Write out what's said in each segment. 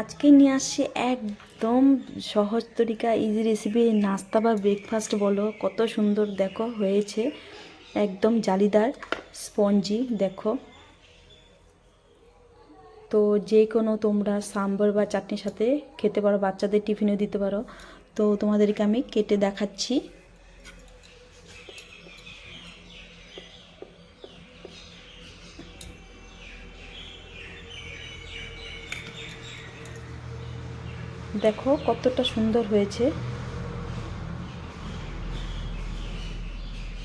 আজকে নিয়ে আসছি একদম সহজ তরিকা ইজি রেসিপি নাস্তা বা ব্রেকফাস্ট বলো, কত সুন্দর দেখো, হয়েছে একদম জালিদার স্পঞ্জি, দেখো। তো যে কোনো তোমরা সাম্বার বা চাটনির সাথে খেতে পারো, বাচ্চাদের টিফিনেও দিতে পারো। তো তোমাদেরকে আমি কেটে দেখাচ্ছি। দেখো কতটা সুন্দর হয়েছে।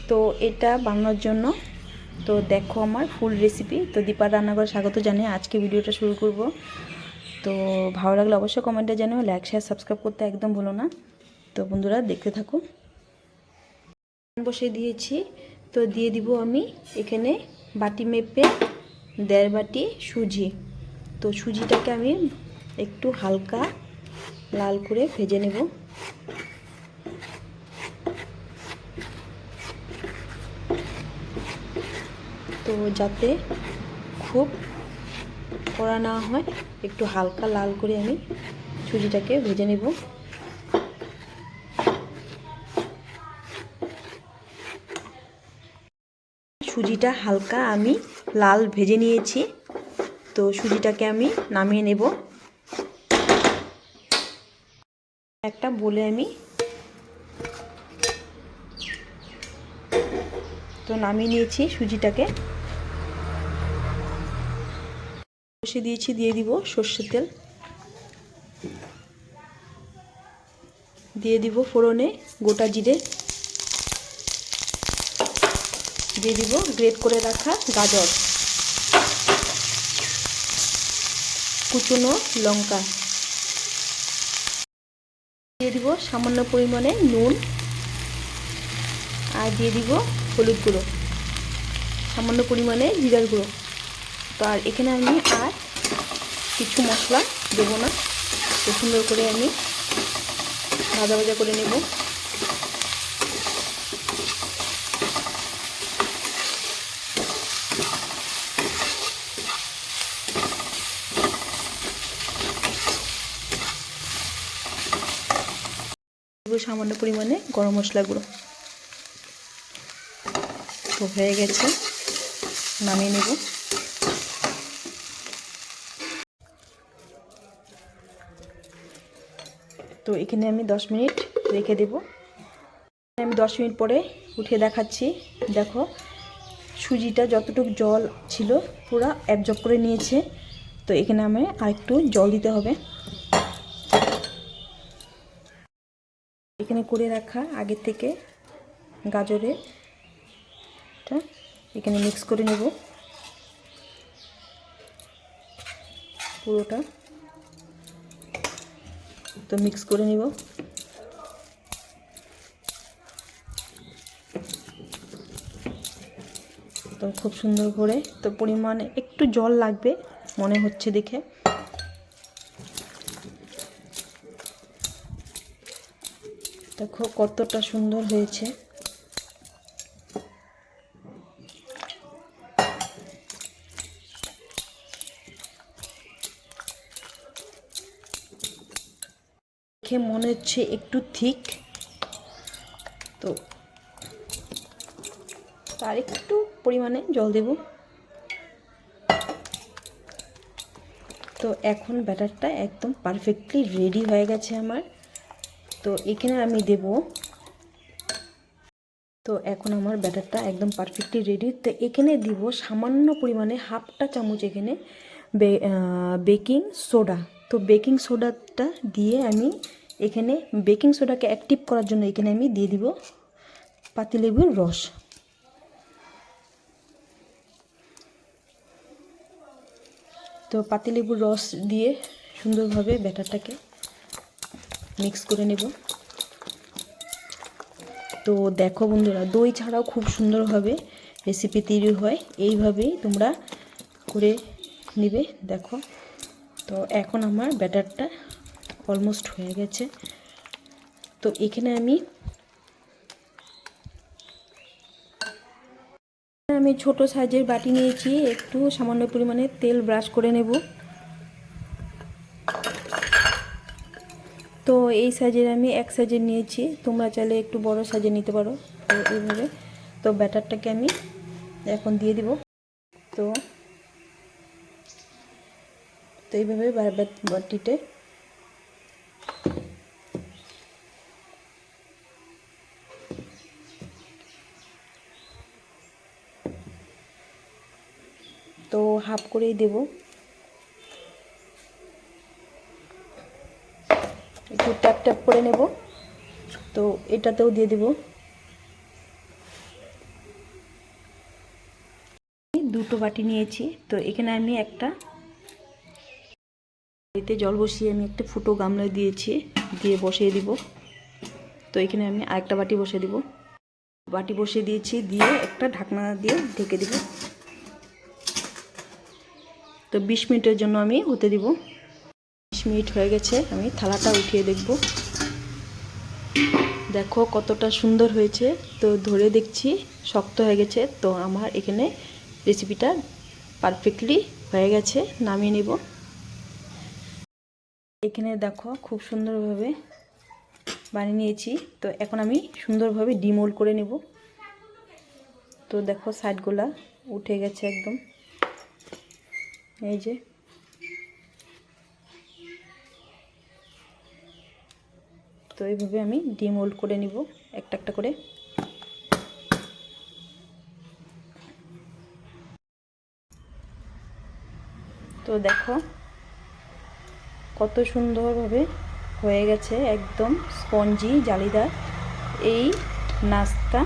তো এটা বানানোর জন্য, তো দেখো আমার ফুল রেসিপি তো দীপার রান্নাঘরে স্বাগত জানিয়ে আজকে ভিডিওটা শুরু করব। তো ভালো লাগলে অবশ্যই কমেন্টে জানিও লাইক শেয়ার সাবস্ক্রাইব করতে একদম ভুলো না। তো বন্ধুরা, দেখতে থাকো। বসে দিয়েছি, তো দিয়ে দিব আমি এখানে বাটি মেপে দেড় বাটি সুজি। তো সুজিটাকে আমি একটু হালকা লাল করে ভেজে নেব। তো যাতে খুব কড়া না হয়, একটু হালকা লাল করে আমি সুজিটাকে ভেজে নেব। সুজিটা হালকা আমি লাল ভেজে নিয়েছি, তো সুজিটাকে আমি নামিয়ে নেব। একটা বলে আমি তো নামিয়ে নিয়েছি সুজিটাকে। বসে দিয়েছি, দিয়ে দিব সর্ষের তেল। দিয়ে দিব ফোড়নে গোটা জিরে। দিয়ে দিব গ্রেট করে রাখা গাজর। কুচনো লঙ্কা। দিয়ে দিব সামান্য পরিমাণে নুন আর দিয়ে দিব হলুদ গুঁড়ো, সামান্য পরিমাণে জিরার গুঁড়ো। তো আর এখানে আমি আর কিছু মশলা দেবো না। তো সুন্দর করে আমি ভাজা ভাজা করে নেব। সামান্য পরিমাণে গরম মশলা গুঁড়ো। তো হয়ে গেছে, নামিয়ে নেব। তো এখানে আমি 10 মিনিট রেখে দেব। আমি 10 মিনিট পরে উঠে দেখাচ্ছি, দেখো, সুজিটা যতটুকু জল ছিল পুরো অ্যাবজর্ব করে নিয়েছে। তো এখানে আমি আরেকটু জল দিতে হবে। এখানে করে রাখা আগের থেকে গাজরের এখানে মিক্স করে নেব। পুরোটা তো মিক্স করে নেব। তো খুব সুন্দর করে, তো পরিমাণে একটু জল লাগবে মনে হচ্ছে দেখে। দেখো কতটা সুন্দর হয়েছে। দেখে মনে হচ্ছে একটু থিক তো তার একটু পরিমাণে জল দেব। তো এখন ব্যাটারটা একদম পারফেক্টলি রেডি হয়ে গেছে আমার। তো এখানে আমি দেব। তো এখন আমার ব্যাটারটা একদম পারফেক্টলি রেডি তো এখানে দিব সামান্য পরিমাণে হাফটা চামচ এখানে বেকিং সোডা তো বেকিং সোডাটা দিয়ে আমি এখানে বেকিং সোডাকে অ্যাক্টিভ করার জন্য এখানে আমি দিয়ে দিব পাতিলেবুর রস। তো পাতিলেবুর রস দিয়ে সুন্দরভাবে ব্যাটারটাকে মিক্স করে নেব। তো দেখো বন্ধুরা, দই ছাড়াও খুব সুন্দরভাবে রেসিপি তৈরি হয়। এইভাবেই তোমরা করে নিবে, দেখো। তো এখন আমার ব্যাটারটা অলমোস্ট হয়ে গেছে। তো এখানে আমি আমি ছোট সাইজের বাটি নিয়েছি, একটু সামান্য পরিমাণে তেল ব্রাশ করে নেব। তো এই সাইজের আমি এক সাইজের নিয়েছি। তোমরা চাইলে একটু বড় সাইজে নিতে পারো। তো এইভাবে। তো ব্যাটারটাকে আমি এখন দিয়ে দিব। তো তো এইভাবে বাটিতে তো হাফ করেই দেব। একটু ট্যাপ ট্যাপ করে নেব। তো এটাতেও দিয়ে দেব। দুটো বাটি নিয়েছি। তো এখানে আমি একটা এতে জল বসিয়ে আমি একটা ফুটো গামলা দিয়েছি, দিয়ে বসিয়ে দিব। তো এখানে আমি আরেকটা বাটি বসিয়ে দিব। বাটি বসিয়ে দিয়েছি, দিয়ে একটা ঢাকনা দিয়ে ঢেকে দিব। তো বিশ মিনিটের জন্য আমি হতে দিব। মিনিট হয়ে গেছে, আমি থালাটা উঠিয়ে দেখব। দেখো কতটা সুন্দর হয়েছে, তো ধরে দেখছি শক্ত হয়ে গেছে, তো আমার এখানে রেসিপিটা পারফেক্টলি হয়ে গেছে, নামিয়ে নিব। এখানে দেখো খুব সুন্দরভাবে বানিয়ে নিয়েছি, তো এখন আমি সুন্দরভাবে ডিমোল্ড করে নেব। তো দেখো সাইডগুলা উঠে গেছে একদম। এই যে তো এইভাবে আমি ডিম ওল্ড করে নিব, একটা একটা করে। তো দেখো কত সুন্দরভাবে হয়ে গেছে একদম স্পঞ্জি, জালিদার এই নাস্তা।